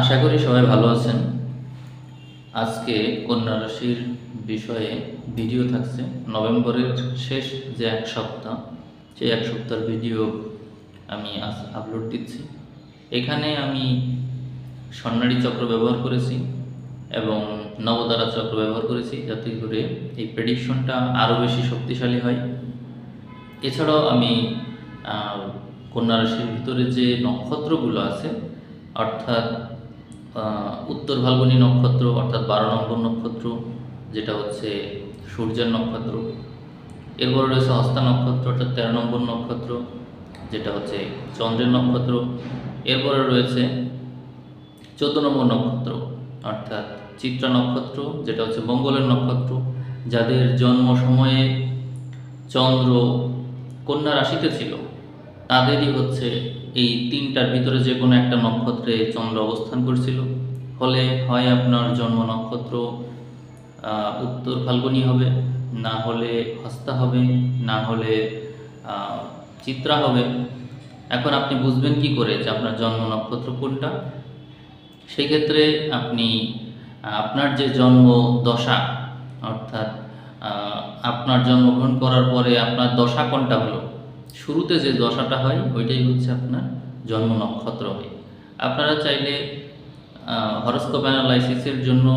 আশা করি সবাই ভালো আছেন। আজকে কন্যা রাশির বিষয়ে ভিডিও থাকছে। নভেম্বরের শেষ যে এক সপ্তাহ, সেই এক সপ্তাহের ভিডিও আমি আজ আপলোড দিচ্ছি। এখানে আমি স্বর্ণালী চক্র ব্যবহার করেছি এবং নবতারা চক্র ব্যবহার করেছি যাতে করে এই প্রেডিকশনটা আরও বেশি শক্তিশালী হয়। এছাড়াও আমি কন্যা রাশির ভিতরে যে নক্ষত্রগুলো আছে, অর্থাৎ উত্তর ফাল্গুনী নক্ষত্র, অর্থাৎ বারো নম্বর নক্ষত্র, যেটা হচ্ছে সূর্যের নক্ষত্র। এরপরে রয়েছে হস্তা নক্ষত্র, অর্থাৎ তেরো নম্বর নক্ষত্র, যেটা হচ্ছে চন্দ্রের নক্ষত্র। এরপরে রয়েছে চোদ্দ নম্বর নক্ষত্র, অর্থাৎ চিত্রা নক্ষত্র, যেটা হচ্ছে মঙ্গলের নক্ষত্র, যাদের জন্ম সময়ে চন্দ্র কন্যা রাশিতে ছিল। তাদেরই হচ্ছে এই তিনটার ভিতরে যে কোনো একটা নক্ষত্রে চন্দ্র অবস্থান করছিল। ফলে হয় আপনার জন্ম নক্ষত্র উত্তর ফাল্গুনী হবে, না হলে হস্তা হবে, না হলে চিত্রা হবে। এখন আপনি বুঝবেন কি করে যে আপনার জন্ম নক্ষত্র কোনটা? সেই ক্ষেত্রে আপনি আপনার যে জন্ম দশা, অর্থাৎ আপনার জন্মগ্রহণ করার পরে আপনার দশা কোনটা হলো? শুরুতে যে দশাটা হয়, ওইটাই হচ্ছে আপনার জন্ম নক্ষত্র হয়। আপনারা চাইলে হরস্কোপ অ্যানালাইসিসের জন্য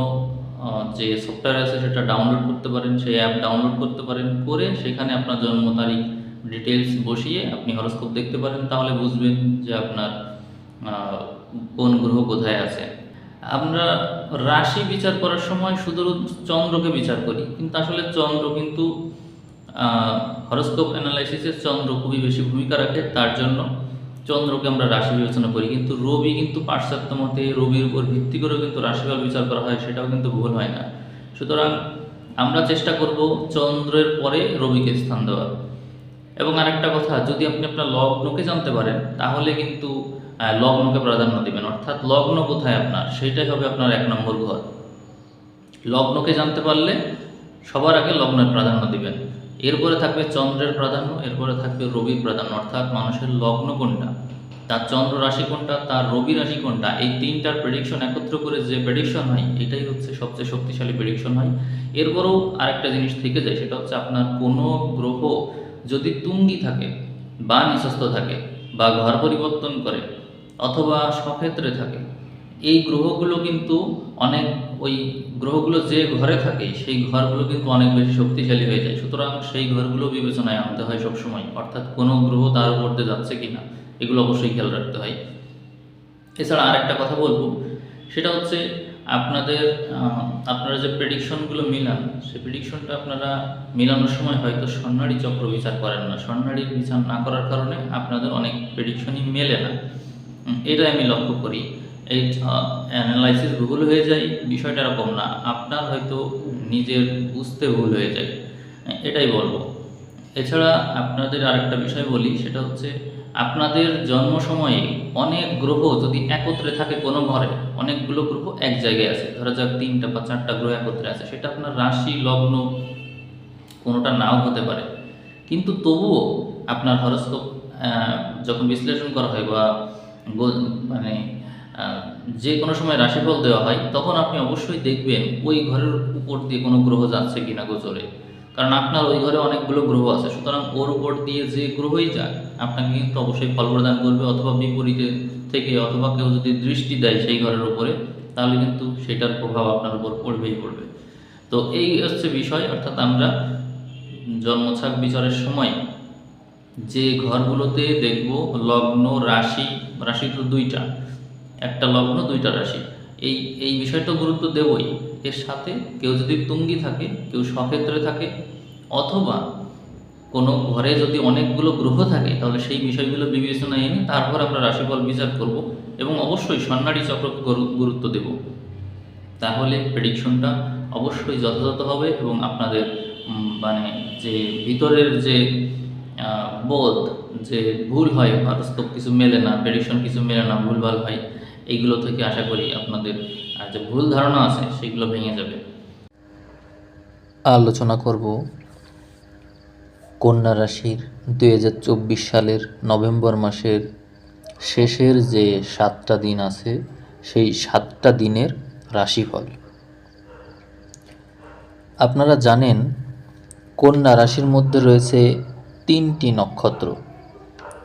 যে সফটওয়্যার আছে সেটা ডাউনলোড করতে পারেন, সেই অ্যাপ ডাউনলোড করতে পারেন, করে সেখানে আপনার জন্ম তারিখ ডিটেলস বসিয়ে আপনি হরস্কোপ দেখতে পারেন, তাহলে বুঝবেন যে আপনার কোন গ্রহ কোথায় আছে। আমরা রাশি বিচার করার সময় শুধু চন্দ্রকে বিচার করি, কিন্তু আসলে চন্দ্র কিন্তু হরস্কোপ অ্যানালাইসিসের চন্দ্র খুবই বেশি ভূমিকা রাখে, তার জন্য চন্দ্রকে আমরা রাশি বিবেচনা করি। কিন্তু রবি কিন্তু পাশ্চাত্য মতে রবির উপর ভিত্তি করেও কিন্তু রাশিফল বিচার করা হয়, সেটাও কিন্তু ভুল হয় না। সুতরাং আমরা চেষ্টা করব চন্দ্রের পরে রবিকে স্থান দেওয়ার। এবং আরেকটা কথা, যদি আপনি আপনার লগ্নকে জানতে পারেন, তাহলে কিন্তু লগ্নকে প্রাধান্য দিবেন। অর্থাৎ লগ্ন কোথায় আপনার? সেটাই হবে আপনার এক নম্বর ঘর। লগ্নকে জানতে পারলে সবার আগে লগ্নের প্রাধান্য দিবেন। এরপরে থাকবে চন্দ্রের প্রাধান্য, এরপরে থাকবে রবির প্রাধান্য, অর্থাৎ মানুষের লগ্ন কোনটা, তার চন্দ্র রাশি কোনটা, তার রবি রাশি কোনটা, এই তিনটার প্রেডিকশন একত্র করে যে প্রেডিকশন হয়, এটাই হচ্ছে সবচেয়ে শক্তিশালী প্রেডিকশন হয়। এরপরেও আরেকটা জিনিস থেকে যায়, সেটা হচ্ছে আপনার কোনো গ্রহ যদি তুঙ্গি থাকে বা নিঃস্বস্থ থাকে বা ঘর পরিবর্তন করে অথবা সক্ষেত্রে থাকে, এই গ্রহগুলো কিন্তু অনেক ওই গ্রহগুলো যে ঘরে থাকে, সেই ঘরগুলো কিন্তু অনেক বেশি শক্তিশালী হয়ে যায়। সুতরাং সেই ঘরগুলো বিবেচনায় আনতে হয় সবসময়। অর্থাৎ কোনো গ্রহ তার উপর দিয়ে যাচ্ছে কিনা, এগুলো অবশ্যই খেয়াল রাখতে হয়। এছাড়া আরেকটা কথা বলব, সেটা হচ্ছে আপনাদের আপনারা যে প্রেডিকশনগুলো মিলান, সেই প্রেডিকশনটা আপনারা মিলানোর সময় হয়তো স্বর্ণালী চক্র বিচার করেন না। স্বর্ণালীর বিচার না করার কারণে আপনাদের অনেক প্রেডিকশনই মেলে না। এটাই আমি লক্ষ্য করি। এই অ্যানালাইসিস ভুল হয়ে যায়, বিষয়টা এরকম না। আপনার হয়তো নিজের বুঝতে ভুল হয়ে যায়। এটাই বলব। এছাড়া আপনাদের আরেকটা বিষয় বলি, সেটা হচ্ছে আপনাদের জন্ম সময়ে অনেক গ্রহ যদি একত্রে থাকে কোনো ঘরে, অনেকগুলো গ্রহ এক জায়গায় আছে। ধরা যাক তিনটা বা চারটা গ্রহ একত্রে আছে। সেটা আপনার রাশি, লগ্ন, কোনোটা নাও হতে পারে। কিন্তু তবুও আপনার হরস্কোপ যখন বিশ্লেষণ করা হয় বা মানে যে কোনো সময় রাশিফল দেওয়া হয়, তখন আপনি অবশ্যই দেখবেন ওই ঘরের উপর দিয়ে কোনো গ্রহ যাচ্ছে কিনা গোচরে। কারণ আপনার ওই ঘরে অনেকগুলো গ্রহ আছে, সুতরাং ওর উপর দিয়ে যে গ্রহই যাক, আপনাকে কিন্তু অবশ্যই ফল প্রদান করবে অথবা বিপরীতে থেকে অথবা কেউ যদি দৃষ্টি দেয় সেই ঘরের উপরে, তাহলে কিন্তু সেটার প্রভাব আপনার উপর পড়বেই পড়বে। তো এই হচ্ছে বিষয়, অর্থাৎ আমরা জন্মছক বিচারের সময় যে ঘরগুলোতে দেখব লগ্ন, রাশি রাশি তো দুইটা একটা লগ্ন, দুইটা রাশি। এই এই বিষয়টা গুরুত্ব দেবই। এর সাথে কেউ যদি তুঙ্গি থাকে, কেউ স্বক্ষেত্রে থাকে, অথবা কোনো ঘরে যদি অনেকগুলো গ্রহ থাকে, তাহলে সেই বিষয়গুলো বিবেচনায় এনে তারপর আমরা রাশিফল বিচার করব এবং অবশ্যই স্বর্ণালী চক্রকে গুরুত্ব দেব। তাহলে প্রেডিকশনটা অবশ্যই যথাযথ হবে এবং আপনাদের মানে যে ভিতরের যে বোধ, যে ভুল হয় বাস্তব কিছু মেলে না প্রেডিকশন কিছু মেলে না, ভুলভাল হয় এইগুলো থেকে আশা করি আপনাদের যে ভুল ধারণা আছে, সেগুলো ভেঙে যাবে। আলোচনা করব কন্যা রাশির দুই হাজার চব্বিশ সালের নভেম্বর মাসের শেষের যে সাতটা দিন আছে, সেই সাতটা দিনের রাশিফল। আপনারা জানেন, কন্যা রাশির মধ্যে রয়েছে তিনটি নক্ষত্র।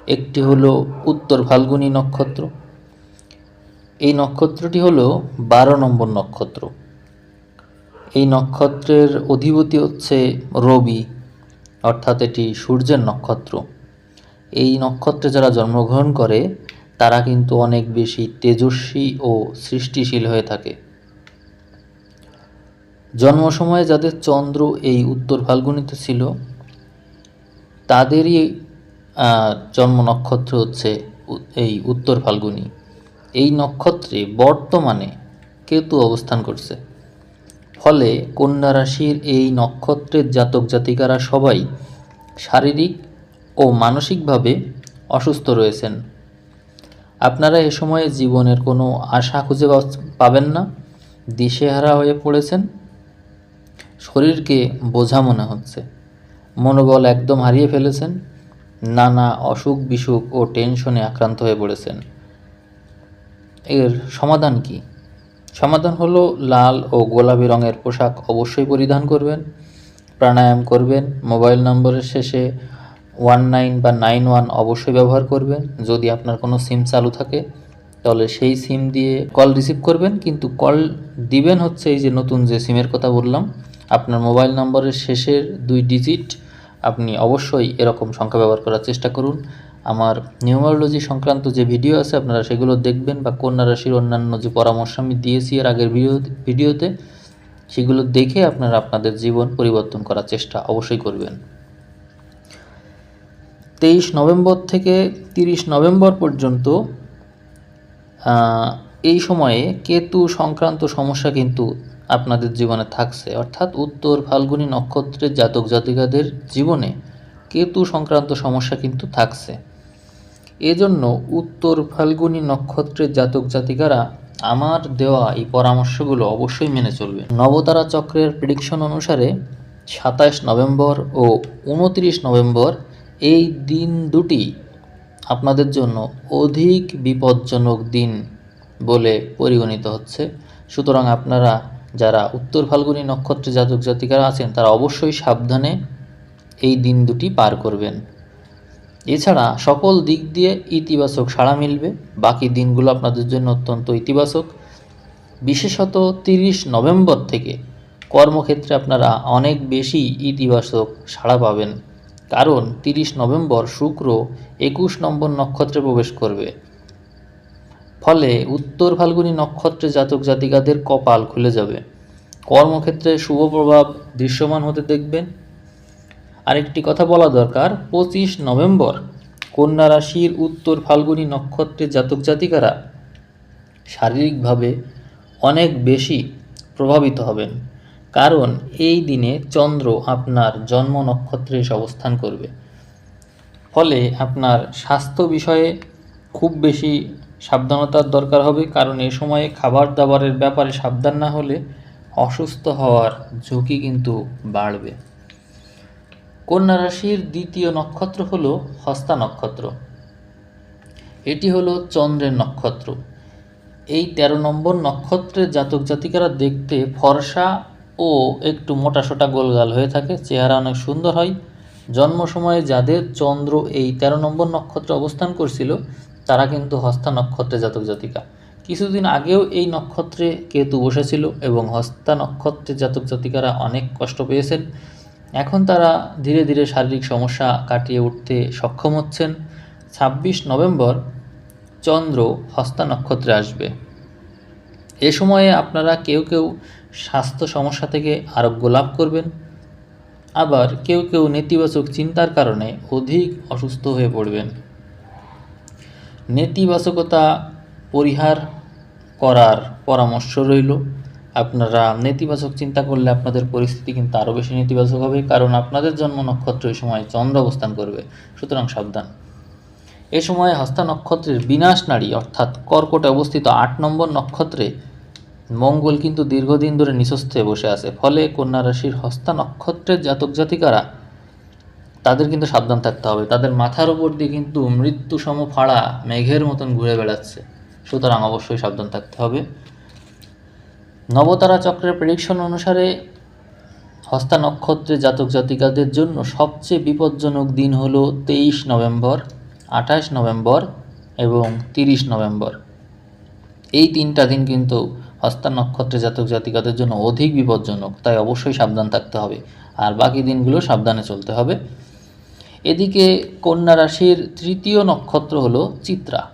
একটি হলো উত্তর ফাল্গুনী নক্ষত্র এই নক্ষত্রটি হলো বারো নম্বর নক্ষত্র। এই নক্ষত্রের অধিপতি হচ্ছে রবি, অর্থাৎ এটি সূর্যের নক্ষত্র। এই নক্ষত্রে যারা জন্মগ্রহণ করে, তারা কিন্তু অনেক বেশি তেজস্বী ও সৃষ্টিশীল হয়ে থাকে। জন্ম সময়ে যাদের চন্দ্র এই উত্তর ফাল্গুনিতে ছিল, তাদেরই জন্ম নক্ষত্র হচ্ছে এই উত্তর ফাল্গুনী। এই নক্ষত্রে বর্তমানে কেতু অবস্থান করছে। ফলে কন্যা রাশির এই নক্ষত্রের জাতক জাতিকারা সবাই শারীরিক ও মানসিকভাবে অসুস্থ রয়েছেন। আপনারা এ সময়ে জীবনের কোনো আশা খুঁজে পাবেন না। দিশেহারা হয়ে পড়েছেন। শরীরকে বোঝা মনে হচ্ছে। মনোবল একদম হারিয়ে ফেলেছেন। নানা অসুখ বিসুখ ও টেনশনে আক্রান্ত হয়ে পড়েছেন। এর সমাধান কি? সমাধান হলো লাল ও গোলাপি রঙের পোশাক অবশ্যই পরিধান করবেন, প্রাণায়াম করবেন, মোবাইল নম্বরের শেষে ওয়ান নাইন বা নাইন ওয়ান অবশ্যই ব্যবহার করবেন। যদি আপনার কোনো সিম চালু থাকে, তাহলে সেই সিম দিয়ে কল রিসিভ করবেন। কিন্তু কল দিবেন হচ্ছে এই যে নতুন যে সিমের কথা বললাম, আপনার মোবাইল নম্বরের শেষের দুই ডিজিট আপনি অবশ্যই এরকম সংখ্যা ব্যবহার করার চেষ্টা করুন। আমার নিউমারোলজি সংক্রান্ত যে ভিডিও আছে, আপনারা সেগুলো দেখবেন বা কন্যা রাশির অন্যান্য যে পরামর্শ আমি দিয়েছি এর আগের ভিডিও ভিডিওতে সেগুলো দেখে আপনারা আপনাদের জীবন পরিবর্তন করার চেষ্টা অবশ্যই করবেন। তেইশ নভেম্বর থেকে তিরিশ নভেম্বর পর্যন্ত এই সময়ে কেতু সংক্রান্ত সমস্যা কিন্তু আপনাদের জীবনে থাকছে। অর্থাৎ উত্তর ফাল্গুনী নক্ষত্রের জাতক জাতিকাদের জীবনে কেতু সংক্রান্ত সমস্যা কিন্তু থাকছে। এজন্য উত্তর ফাল্গুনী নক্ষত্রের জাতক জাতিকারা আমার দেওয়া এই পরামর্শগুলো অবশ্যই মেনে চলবে। নবতারা চক্রের প্রেডিকশন অনুসারে সাতাশ নভেম্বর ও উনত্রিশ নভেম্বর এই দিন দুটি আপনাদের জন্য অধিক বিপজ্জনক দিন বলে পরিগণিত হচ্ছে। সুতরাং আপনারা যারা উত্তর ফাল্গুনী নক্ষত্রে জাতক জাতিকারা আছেন, তারা অবশ্যই সাবধানে এই দিন দুটি পার করবেন। এছাড়া সকল দিক দিয়ে ইতিবাচক সাড়া মিলবে। বাকি দিনগুলো আপনাদের জন্য অত্যন্ত ইতিবাচক। বিশেষত তিরিশ নভেম্বর থেকে কর্মক্ষেত্রে আপনারা অনেক বেশি ইতিবাচক সাড়া পাবেন। কারণ তিরিশ নভেম্বর শুক্র একুশ নম্বর নক্ষত্রে প্রবেশ করবে। ফলে উত্তর ফাল্গুনী নক্ষত্রে জাতক জাতিকাদের কপাল খুলে যাবে। কর্মক্ষেত্রে শুভ প্রভাব দৃশ্যমান হতে দেখবেন। আরেকটি কথা বলা দরকার, পঁচিশ নভেম্বর, কন্যা রাশির উত্তর ফাল্গুনী নক্ষত্রের জাতক জাতিকারা শারীরিকভাবে অনেক বেশি প্রভাবিত হবেন। কারণ এই দিনে চন্দ্র আপনার জন্ম নক্ষত্রে অবস্থান করবে। ফলে আপনার স্বাস্থ্য বিষয়ে খুব বেশি সাবধানতার দরকার হবে, কারণ এ সময়ে খাবার দাবারের ব্যাপারে সাবধান না হলে অসুস্থ হওয়ার ঝুঁকি কিন্তু বাড়বে। কন্যা রাশির দ্বিতীয় নক্ষত্র হলো হস্তা নক্ষত্র। এটি হলো চন্দ্রের নক্ষত্র। এই তেরো নম্বর নক্ষত্রের জাতক জাতিকারা দেখতে ফর্সা ও একটু মোটাসোটা গোলগাল হয়ে থাকে, চেহারা অনেক সুন্দর হয়। জন্ম সময়ে যাদের চন্দ্র এই তেরো নম্বর নক্ষত্রে অবস্থান করছিল, তারা কিন্তু হস্তা নক্ষত্রে জাতক জাতিকা। কিছুদিন আগেও এই নক্ষত্রে কেতু বসেছিল এবং হস্তা নক্ষত্রের জাতক জাতিকারা অনেক কষ্ট পেয়েছেন। এখন তারা ধীরে ধীরে শারীরিক সমস্যা কাটিয়ে উঠতে সক্ষম হচ্ছেন। ছাব্বিশ নভেম্বর চন্দ্র হস্তা নক্ষত্রে আসবে। এ সময়ে আপনারা কেউ কেউ স্বাস্থ্য সমস্যা থেকে আরোগ্য লাভ করবেন। আবার কেউ কেউ নেতিবাচক চিন্তার কারণে অধিক অসুস্থ হয়ে পড়বেন। নেতিবাচকতা পরিহার করার পরামর্শ রইল। আপনারা নেতিবাচক চিন্তা করলে আপনাদের পরিস্থিতি কিন্তু আরও বেশি নেতিবাচক হবে, কারণ আপনাদের জন্ম নক্ষত্র এই সময় চন্দ্র অবস্থান করবে। সুতরাং সাবধান। এ সময় হস্তা নক্ষত্রের বিনাশ নারী, অর্থাৎ কর্কটে অবস্থিত আট নম্বর নক্ষত্রে মঙ্গল কিন্তু দীর্ঘদিন ধরে নিঃস্বস্থে বসে আছে। ফলে কন্যা রাশির হস্তা নক্ষত্রের জাতক জাতিকারা, তাদের কিন্তু সাবধান থাকতে হবে। তাদের মাথার উপর দিয়ে কিন্তু মৃত্যু সম ফাড়া মেঘের মতন ঘুরে বেড়াচ্ছে। সুতরাং অবশ্যই সাবধান থাকতে হবে। নবতারা চক্রের প্রেডিকশন অনুসারে হস্তা নক্ষত্রে জাতক জাতিকাদের জন্য সবচেয়ে বিপজ্জনক দিন হলো তেইশ নভেম্বর, আঠাশ নভেম্বর এবং তিরিশ নভেম্বর। এই তিনটা দিন কিন্তু হস্তা নক্ষত্রে জাতক জাতিকাদের জন্য অধিক বিপজ্জনক, তাই অবশ্যই সাবধান থাকতে হবে। আর বাকি দিনগুলো সাবধানে চলতে হবে। এদিকে কন্যা রাশির তৃতীয় নক্ষত্র হলো চিত্রা।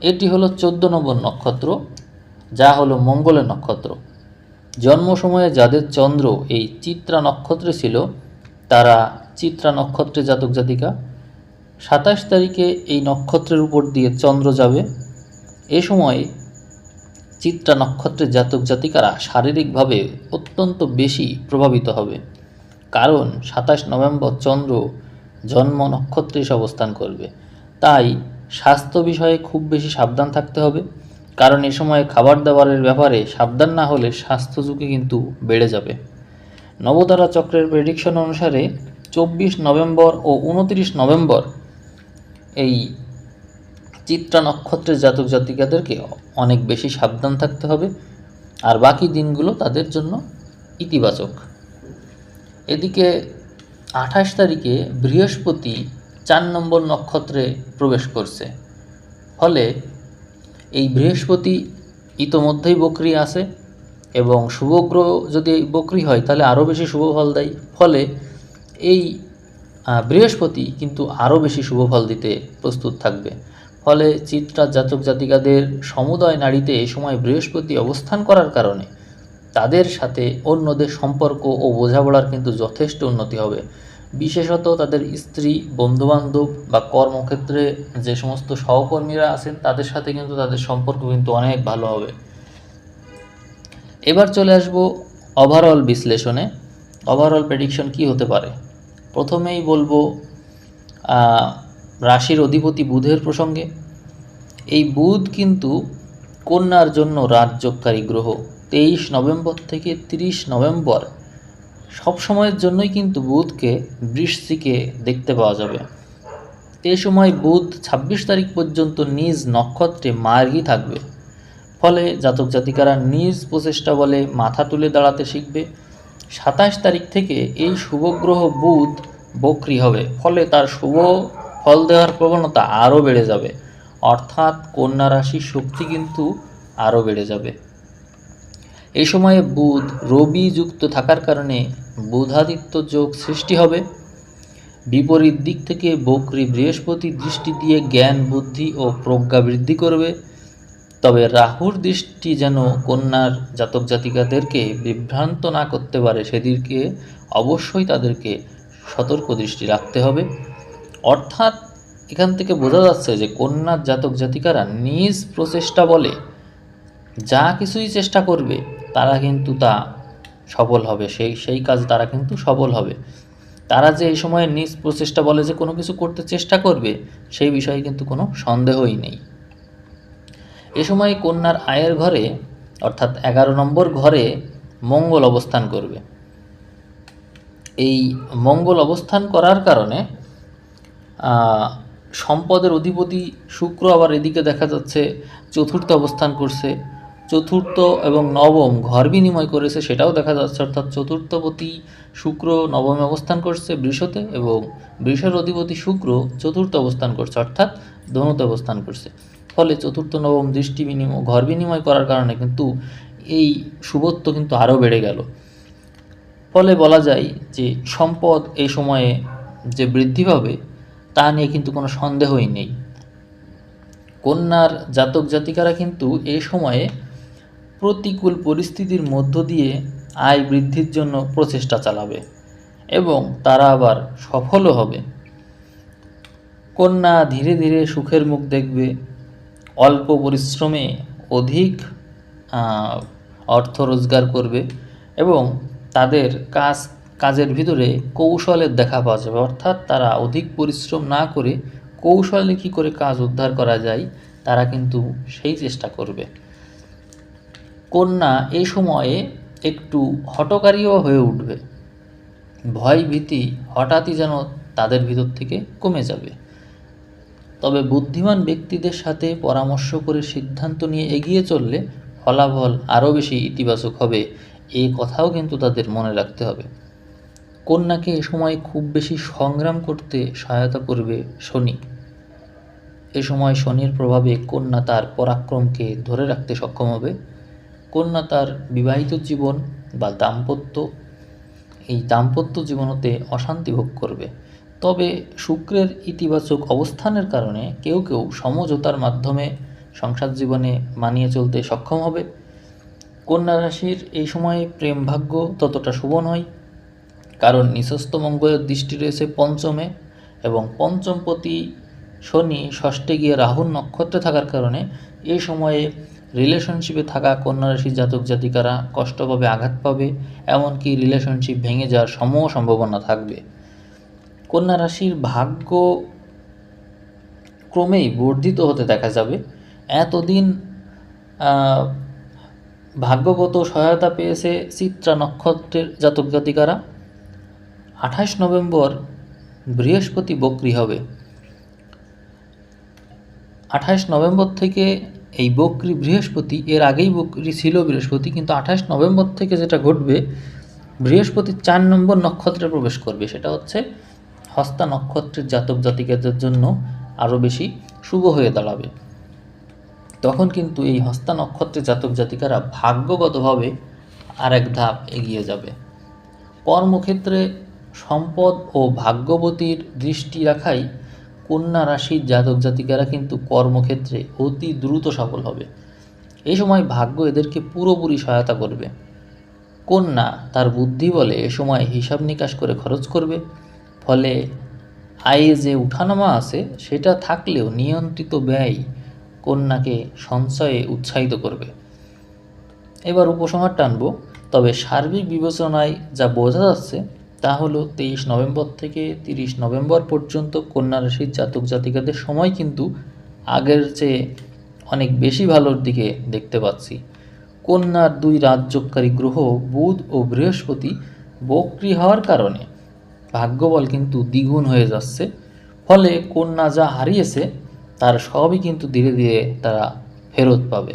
এটি হলো চোদ্দ নম্বর নক্ষত্র। যা হলো মঙ্গলের নক্ষত্র। জন্ম সময়ে যাদের চন্দ্র এই চিত্রা নক্ষত্রে ছিল, তারা চিত্রা নক্ষত্রে জাতক জাতিকা। সাতাশ তারিখে এই নক্ষত্রের উপর দিয়ে চন্দ্র যাবে। এ সময় চিত্রা নক্ষত্রের জাতক জাতিকারা শারীরিকভাবে অত্যন্ত বেশি প্রভাবিত হবে, কারণ সাতাশ নভেম্বর চন্দ্র জন্ম নক্ষত্রে অবস্থান করবে। তাই স্বাস্থ্য বিষয়ে খুব বেশি সাবধান থাকতে হবে। কারণ এ সময় খাবার দাবারের ব্যাপারে সাবধান না হলে স্বাস্থ্য ঝুঁকি কিন্তু বেড়ে যাবে। নবতারা চক্রের প্রেডিকশন অনুসারে চব্বিশ নভেম্বর ও উনত্রিশ নভেম্বর এই চিত্রা নক্ষত্রের জাতক জাতিকাদেরকে অনেক বেশি সাবধান থাকতে হবে আর বাকি দিনগুলো তাদের জন্য ইতিবাচক। এদিকে আঠাশ তারিখে বৃহস্পতি চার নম্বর নক্ষত্রে প্রবেশ করছে। ফলে এই বৃহস্পতি ইতোমধ্যেই বকরি আছে এবং শুভগ্রহ যদি বকরি হয়, তাহলে আরও বেশি শুভ ফল দেয়। ফলে এই বৃহস্পতি কিন্তু আরও বেশি শুভ ফল দিতে প্রস্তুত থাকবে। ফলে চিত্রা জাতক জাতিকাদের সমুদয় নারীতে এই সময় বৃহস্পতি অবস্থান করার কারণে তাদের সাথে অন্যদের সম্পর্ক ও বোঝাপড়ার কিন্তু যথেষ্ট উন্নতি হবে। বিশেষত তাদের স্ত্রী, বন্ধুবান্ধব বা কর্মক্ষেত্রে যে সমস্ত সহকর্মীরা আছেন, তাদের সাথে কিন্তু তাদের সম্পর্ক কিন্তু অনেক ভালো হবে। এবার চলে আসব ওভারঅল বিশ্লেষণে। ওভারঅল প্রেডিকশন কি হতে পারে? প্রথমেই বলব রাশির অধিপতি বুধের প্রসঙ্গে। এই বুধ কিন্তু কন্যার জন্য রাজযোগকারী গ্রহ। তেইশ নভেম্বর থেকে তিরিশ নভেম্বর সব সময়ের জন্যই কিন্তু বুধকে বৃষ্টিকে দেখতে পাওয়া যাবে। এ সময় বুধ ছাব্বিশ তারিখ পর্যন্ত নিজ নক্ষত্রে মার্গী থাকবে। ফলে জাতক জাতিকারা নিজ প্রচেষ্টা বলে মাথা তুলে দাঁড়াতে শিখবে। সাতাশ তারিখ থেকে এই শুভগ্রহ বুধ বক্রি হবে। ফলে তার শুভ ফল দেওয়ার প্রবণতা আরও বেড়ে যাবে। অর্থাৎ কন্যা রাশির শক্তি কিন্তু আরও বেড়ে যাবে। এই সময়ে বুধ রবি যুক্ত থাকার কারণে বুধাদিত্য যোগ সৃষ্টি হবে। বিপরীত দিক থেকে বকরি বৃহস্পতি দৃষ্টি দিয়ে জ্ঞান, বুদ্ধি ও প্রজ্ঞা বৃদ্ধি করবে। তবে রাহুর দৃষ্টি যেন কন্যার জাতক জাতিকাদেরকে বিভ্রান্ত না করতে পারে, সেদিকে অবশ্যই তাদেরকে সতর্ক দৃষ্টি রাখতে হবে। অর্থাৎ এখান থেকে বোঝা যাচ্ছে যে কন্যার জাতক জাতিকারা নিজ প্রচেষ্টা বলে যা কিছুই চেষ্টা করবে, তারা কিন্তু তা সফল হবে। সেই সেই কাজ তারা কিন্তু সফল হবে। তারা যে এই সময় নিজ প্রচেষ্টা বলে যে কোনো কিছু করতে চেষ্টা করবে, সেই বিষয়ে কিন্তু কোনো সন্দেহই নেই। এ সময় কন্যার আয়ের ঘরে, অর্থাৎ এগারো নম্বর ঘরে মঙ্গল অবস্থান করবে। এই মঙ্গল অবস্থান করার কারণে সম্পদের অধিপতি শুক্র আবার এদিকে দেখা যাচ্ছে, চতুর্থ অবস্থান করছে। চতুর্থ এবং নবম ঘর বিনিময় করেছে, সেটাও দেখা যাচ্ছে, অর্থাৎ চতুর্থপতি শুক্র নবমে অবস্থান করছে বৃষতে এবং বৃষের অধিপতি শুক্র চতুর্থ অবস্থান করছে, অর্থাৎ ধনুতে অবস্থান করছে। ফলে চতুর্থ, নবম দৃষ্টি বিনিময়, ঘর বিনিময় করার কারণে কিন্তু এই শুভত্ব কিন্তু আরও বেড়ে গেল। ফলে বলা যায় যে সম্পদ এই সময়ে যে বৃদ্ধি পাবে, তা নিয়ে কিন্তু কোনো সন্দেহই নেই। কন্যার জাতক জাতিকারা কিন্তু এই সময়ে প্রতিকূল পরিস্থিতির মধ্য দিয়ে আয় বৃদ্ধির জন্য প্রচেষ্টা চালাবে এবং তারা আবার সফলও হবে। কন্যা ধীরে ধীরে সুখের মুখ দেখবে। অল্প পরিশ্রমে অধিক অর্থ রোজগার করবে এবং তাদের কাজ, কাজের ভিতরে কৌশলের দেখা পাওয়া যাবে। অর্থাৎ তারা অধিক পরিশ্রম না করে কৌশলে কী করে কাজ উদ্ধার করা যায়, তারা কিন্তু সেই চেষ্টা করবে। কন্যা এই সময়ে একটু হটকারীও হয়ে উঠবে। ভয় ভীতি হঠাৎই যেন তাদের ভিতর থেকে কমে যাবে। তবে বুদ্ধিমান ব্যক্তিদের সাথে পরামর্শ করে সিদ্ধান্ত নিয়ে এগিয়ে চললে ফলাফল আরও বেশি ইতিবাচক হবে এই কথাও কিন্তু তাদের মনে রাখতে হবে। কন্যাকে এ সময় খুব বেশি সংগ্রাম করতে সহায়তা করবে শনি। এ সময় শনির প্রভাবে কন্যা তার পরাক্রমকে ধরে রাখতে সক্ষম হবে। কন্যা তার বিবাহিত জীবন বা দাম্পত্য, এই দাম্পত্য জীবনতে অশান্তি ভোগ করবে। তবে শুক্রের ইতিবাচক অবস্থানের কারণে কেউ কেউ সমঝোতার মাধ্যমে সংসার জীবনে মানিয়ে চলতে সক্ষম হবে। কন্যা রাশির এই সময়ে প্রেম ভাগ্য ততটা শুভ নয়, কারণ নিঃস্ত মঙ্গলের দৃষ্টি রয়েছে পঞ্চমে এবং পঞ্চমপতি শনি ষষ্ঠে গিয়ে রাহুর নক্ষত্রে থাকার কারণে এই সময়ে রিলেশনশিপে থাকা কন্যা রাশির জাতক জাতিকারা কষ্ট পাবে, আঘাত পাবে, এমনকি রিলেশনশিপ ভেঙে যাওয়ার সমূহ সম্ভাবনা থাকবে। কন্যা রাশির ভাগ্য ক্রমেই বর্ধিত হতে দেখা যাবে। এতদিন ভাগ্যগত সহায়তা পেয়েছে চিত্রা নক্ষত্রের জাতক জাতিকারা। আঠাশ নভেম্বর বৃহস্পতি বক্রি হবে। আঠাশ নভেম্বর থেকে এই বক্রি বৃহস্পতি, এর আগেই বক্রি ছিল বৃহস্পতি, কিন্তু আঠাশ নভেম্বর থেকে যেটা ঘটবে, বৃহস্পতি চার নম্বর নক্ষত্রে প্রবেশ করবে। সেটা হচ্ছে হস্তা নক্ষত্রের জাতক জাতিকাদের জন্য আরও বেশি শুভ হয়ে দাঁড়াবে। তখন কিন্তু এই হস্তা নক্ষত্রের জাতক জাতিকারা ভাগ্যগতভাবে আর এক ধাপ এগিয়ে যাবে। কর্মক্ষেত্রে সম্পদ ও ভাগ্যবতীর দৃষ্টি রাখাই কন্যা রাশির জাতক জাতিকারা কিন্তু কর্মক্ষেত্রে অতি দ্রুত সফল হবে। এই সময় ভাগ্য এদেরকে পুরোপুরি সহায়তা করবে। কন্যা তার বুদ্ধি বলে এ সময় হিসাব নিকাশ করে খরচ করবে। ফলে আয়ে যে উঠানামা আছে, সেটা থাকলেও নিয়ন্ত্রিত ব্যয় কন্যাকে সঞ্চয়ে উৎসাহিত করবে। এবার উপসংহার টানব, তবে সার্বিক বিবেচনায় যা বোঝা যাচ্ছে তা হলো তেইশ নভেম্বর থেকে তিরিশ নভেম্বর পর্যন্ত কন্যা রাশির জাতক জাতিকাদের সময় কিন্তু আগের চেয়ে অনেক বেশি ভালোর দিকে দেখতে পাচ্ছি। কন্যার দুই রাজযোগকারী গ্রহ বুধ ও বৃহস্পতি বক্রি হওয়ার কারণে ভাগ্যবল কিন্তু দ্বিগুণ হয়ে যাচ্ছে। ফলে কন্যা যা হারিয়েছে, তার সবই কিন্তু ধীরে ধীরে তারা ফেরত পাবে।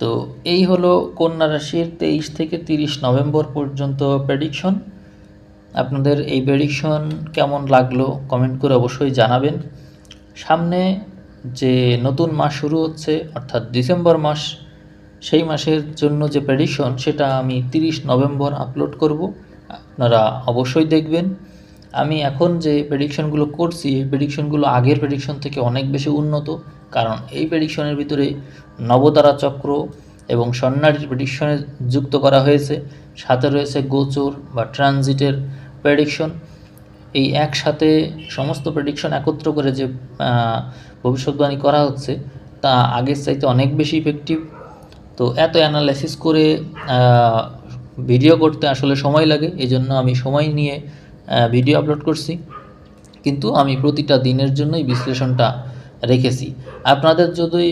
তো এই হলো কন্যা রাশির তেইশ থেকে তিরিশ নভেম্বর পর্যন্ত প্রেডিকশন আপনাদের এই প্রেডিকশন কেমন লাগল কমেন্ট করে অবশ্যই জানাবেন। সামনে যে নতুন মাস শুরু হচ্ছে, অর্থাৎ ডিসেম্বর মাস, সেই মাসের জন্য যে প্রেডিকশন সেটা আমি তিরিশ নভেম্বর আপলোড করব। আপনারা অবশ্যই দেখবেন। আমি এখন যে প্রেডিকশনগুলো করছি, এই প্রেডিকশনগুলো আগের প্রেডিকশন থেকে অনেক বেশি উন্নত। কারণ এই প্রেডিকশনের ভিতরে নবতারা চক্র এবং সন্ন্যাসীর প্রেডিকশনে যুক্ত করা হয়েছে। সাথে রয়েছে গোচর বা ট্রানজিটের প্রেডিকশন এই একসাথে সমস্ত প্রেডিকশন একত্র করে যে ভবিষ্যৎবাণী করা হচ্ছে, তা আগের চাইতে অনেক বেশি ইফেক্টিভ তো এত অ্যানালাইসিস করে ভিডিও করতে আসলে সময় লাগে এই জন্য আমি সময় নিয়ে ভিডিও আপলোড করছি। কিন্তু আমি প্রতিটা দিনের জন্যই বিশ্লেষণটা রেখেছি। আপনাদের যদি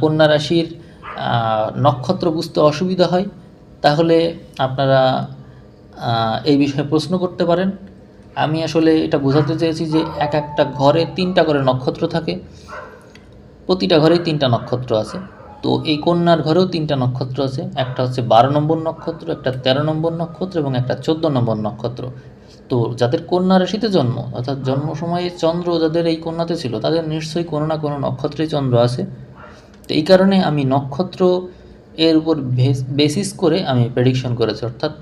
কন্যা রাশির নক্ষত্র বুঝতে অসুবিধা হয়, তাহলে আপনারা এই বিষয়ে প্রশ্ন করতে পারেন। আমি আসলে এটা বোঝাতে চেয়েছি যে এক একটা ঘরে তিনটা করে নক্ষত্র থাকে। প্রতিটা ঘরেই তিনটা নক্ষত্র আছে। তো এই কন্যার ঘরেও তিনটা নক্ষত্র আছে। একটা হচ্ছে বারো নম্বর নক্ষত্র, একটা তেরো নম্বর নক্ষত্র এবং একটা চোদ্দ নম্বর নক্ষত্র। তো যাদের কন্যা রাশিতে জন্ম, অর্থাৎ জন্ম সময়ে চন্দ্র যাদের এই কন্যাতে ছিল, তাদের নিশ্চয়ই কোনো না কোনো নক্ষত্রেই চন্দ্র আছে। তো এই কারণে আমি নক্ষত্র এর উপর বেসিস করে আমি প্রেডিকশন করেছি। অর্থাৎ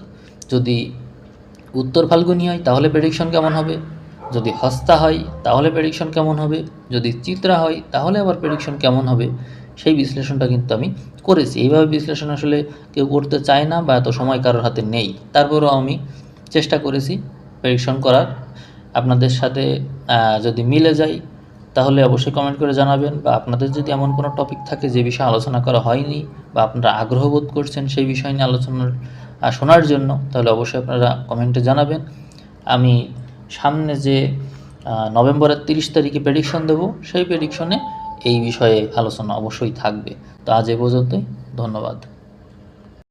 যদি উত্তর ফাল্গুনি হয়, তাহলে প্রেডিকশন কেমন হবে? যদি হস্তা হয়, তাহলে প্রেডিকশন কেমন হবে? যদি চিত্রা হয়, তাহলে আবার প্রেডিকশন কেমন হবে? সেই বিশ্লেষণটা কিন্তু আমি করেছি। এইভাবে বিশ্লেষণ আসলে কেউ করতে চায় না বা এত সময় কারোর হাতে নেই। তারপরেও আমি চেষ্টা করেছি। প্রেডিকশন করার। আপনাদের সাথে যদি মিলে যায় তাহলে অবশ্যই কমেন্ট করে জানাবেন বা আপনাদের যদি এমন কোনো টপিক থাকে যে বিষয়ে আলোচনা করা হয়নি বা আপনারা আগ্রহ বোধ করছেন সেই বিষয় নিয়ে আলোচনার শোনার জন্য, তাহলে অবশ্যই আপনারা কমেন্টে জানাবেন। আমি সামনে যে নভেম্বরের তিরিশ তারিখে প্রেডিকশন দেব, সেই প্রেডিকশনে এই বিষয়ে আলোচনা অবশ্যই থাকবে। তো আজ এ পর্যন্তই, ধন্যবাদ।